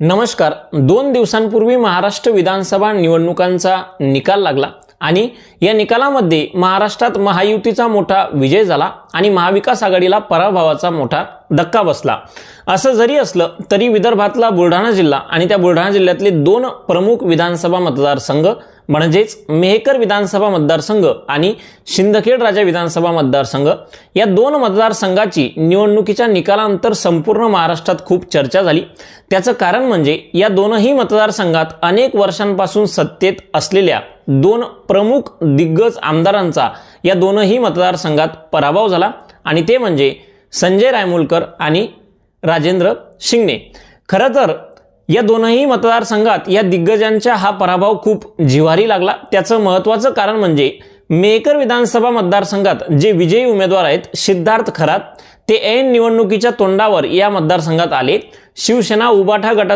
नमस्कार. दोन दिवसांपूर्वी महाराष्ट्र विधानसभा निवडणुकांचा निकाल लागला आणि या निकालामध्ये महाराष्ट्रात महायुतीचा मोठा विजय झाला आणि महाविकास आघाडीला पराभवाचा मोठा धक्का बसला. असं जरी असलं तरी विदर्भातला बुलढाणा जिल्हा आणि त्या बुलढाणा जिल्ह्यातले दोन प्रमुख विधानसभा मतदारसंघ म्हणजेच मेहकर विधानसभा मतदारसंघ आणि शिंदखेड राजा विधानसभा मतदारसंघ या दोन मतदारसंघाची निवडणुकीच्या निकालानंतर संपूर्ण महाराष्ट्रात खूप चर्चा झाली. त्याचं कारण म्हणजे या दोनही मतदारसंघात अनेक वर्षांपासून सत्तेत असलेल्या दोन प्रमुख दिग्गज आमदारांचा या दोनही मतदारसंघात पराभव झाला आणि ते म्हणजे संजय रायमुलकर आणि राजेंद्र शिंगणे. खरं तर या दोनही मतदारसंघात या दिग्गजांच्या हा पराभव खूप जिव्हारी लागला. त्याचं महत्त्वाचं कारण म्हणजे मेकर विधानसभा मतदारसंघात जे विजयी उमेदवार आहेत सिद्धार्थ खरात ते ऐन निवडणुकीच्या तोंडावर या मतदारसंघात आले. शिवसेना उबाठा गटात